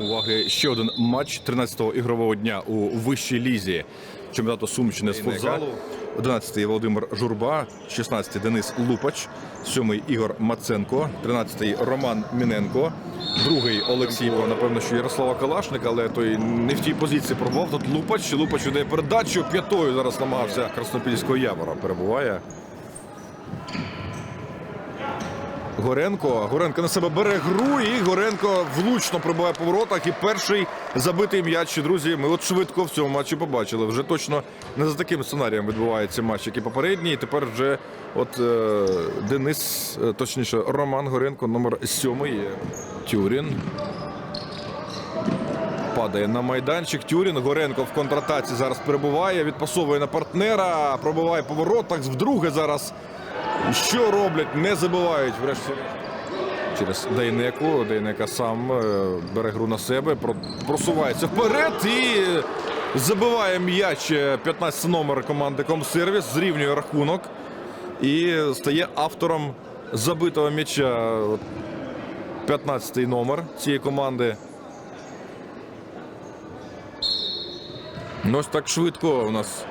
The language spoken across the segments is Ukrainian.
розпочати ще один матч 13-го ігрового дня у вищій лізі чемпіонату Сумщини з футзалу. 11-й Володимир Журба, 16-й Денис Лупач, 7-й Ігор Маценко, 13-й Роман Міненко, 2-й Олексій, напевно, що Ярослава Калашник, але той не в тій позиції пробував. Тут Лупач. Лупач дає передачу. П'ятою зараз намагався Краснопільського Явора. Перебуває. Горенко. Горенко на себе бере гру, і Горенко влучно прибуває по воротах. І перший забитий м'яч. Друзі, ми от швидко в цьому матчі побачили. Вже точно не за таким сценарієм відбувається матч, як і попередній. І тепер вже от е, Денис, е, точніше, Роман Горенко, номер сьомий. Тюрін. Падає на майданчик. Тюрін. Горенко в контратаці зараз перебуває. Відпасовує на партнера. Пробиває по воротах. Вдруге зараз. Що роблять? Не забувають. Врешті через Дейнеку. Дейнека сам е, бере гру на себе, просувається вперед і забиває м'яч е, 15 номер команди Комсервіс, зрівнює рахунок і стає автором забитого м'яча. От 15 номер цієї команди. Ось так швидко у нас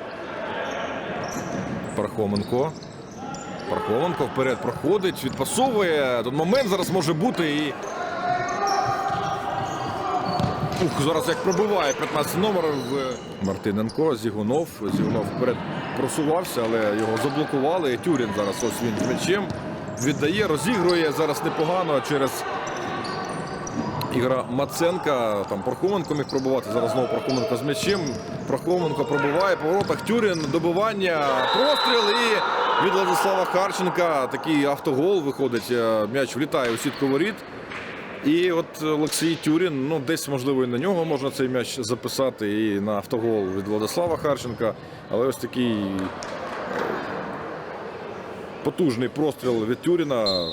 Пархоменко. Пархоменко вперед проходить, відпасовує. Тут момент зараз може бути і. Ух, зараз як пробиває 15 номер в Мартиненко, Зігунов. Зігунов вперед просувався, але його заблокували. Тюрін зараз ось він з м'ячем. Віддає, розігрує зараз непогано через Ігора Маценка. Там Пархоменко міг пробувати. Зараз знову Пархоменко з м'ячем. Пархоменко пробиває по воротах. Тюрін, добивання, простріл і від Владислава Харченка такий автогол виходить. Е, М'яч влітає у сітку воріт. І от Олексій Тюрін, ну десь можливо і на нього можна цей м'яч записати, і на автогол від Владислава Харченка. Але ось такий е, потужний простріл від Тюріна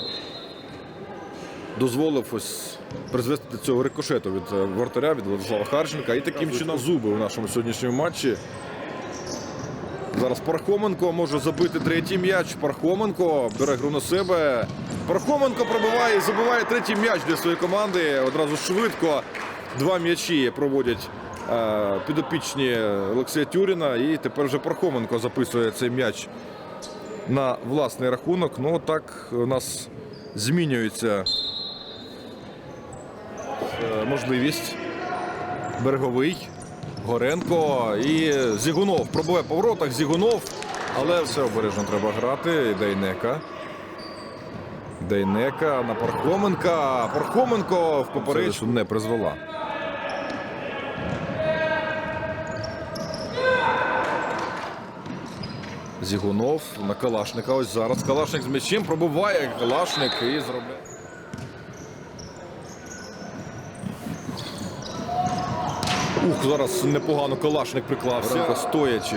дозволив ось призвести до цього рикошету від е, вратаря, від Владислава Харченка. І таким чином зуби у нашому сьогоднішньому матчі. Зараз Пархоменко може забити третій м'яч. Пархоменко бере гру на себе. Пархоменко пробиває і забиває третій м'яч для своєї команди. Одразу швидко. Два м'ячі проводять е, підопічні Олексія Тюріна. І тепер вже Пархоменко записує цей м'яч на власний рахунок. Ну так у нас змінюється е, можливість. Береговий. Горенко і Зігунов. Пробує по воротах. Зігунов. Але все обережно треба грати. Дейнека. Дейнека на Пархоменка. Пархоменко в поперечку не призвела. Зігунов на Калашника. Ось зараз Калашник з м'ячем пробиває Калашник і зробляє. Ух, зараз непогано Калашник приклався. Горенко стоячи.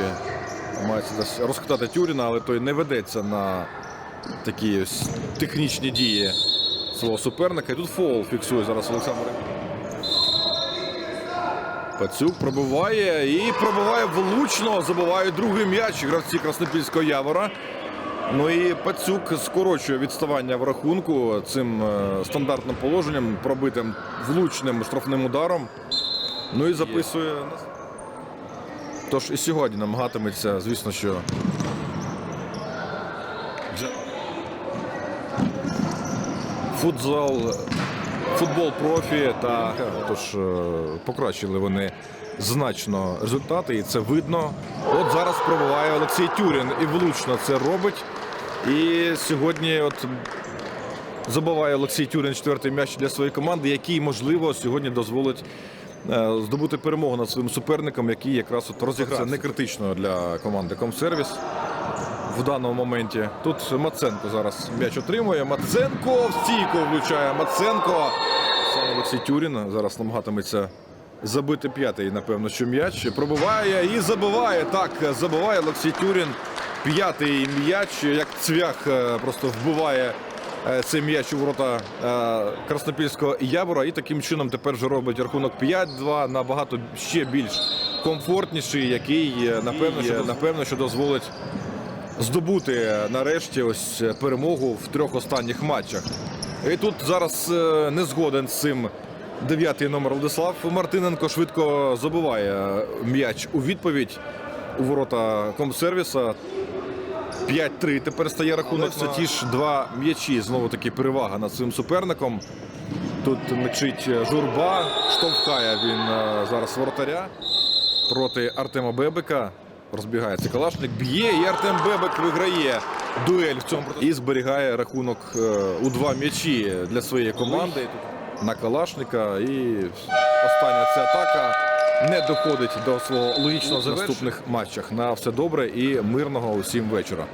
Мається десь розхитати Тюріна, але той не ведеться на такі ось технічні дії свого суперника. І тут фол фіксує зараз Олександр. Пацюк пробиває і пробиває влучно. Забиває другий м'яч гравці Краснопільського Явора. Ну і Пацюк скорочує відставання в рахунку цим е, стандартним положенням, пробитим влучним штрафним ударом. Ну і записує. Тож і сьогодні намагатиметься, звісно, що. Футзал, футбол профі та тож е, покращили вони значно результати, і це видно. От зараз пробиває Олексій Тюрін і влучно це робить. І сьогодні от забиває Олексій Тюрин четвертий м'яч для своєї команди, який, можливо, сьогодні дозволить здобути перемогу над своїм суперником, який якраз от розігрався не критично для команди Комсервіс в даному моменті. Тут Маценко зараз м'яч отримує. Маценко в стійку влучає. Маценко. Сам Олексій Тюрін зараз намагатиметься забити п'ятий, напевно, що м'яч. Пробиває і забиває. Так, забиває Олексій Тюрін. П'ятий м'яч, як цвях е, просто вбиває е, цей м'яч у ворота е, Краснопільського Ябора. І таким чином тепер вже робить рахунок 5-2 набагато ще більш комфортніший, який е, напевно, що, напевно, що дозволить здобути е, нарешті ось е, перемогу в трьох останніх матчах. І тут зараз е, не згоден з цим Дев'ятий номер Владислав Мартиненко швидко забиває м'яч у відповідь у ворота комсервіса. 5-3 тепер стає рахунок. Це ті ж два м'ячі. Знову таки перевага над своїм суперником. Тут мечить журба, штовхає він е, зараз воротаря проти Артема Бебека. Розбігається Калашник, б'є, і Артем Бебек виграє дуель в цьому і зберігає рахунок е, у два м'ячі для своєї команди на Калашника. І остання ця атака не доходить до свого логічного в наступних матчах. На все добре і мирного усім вечора.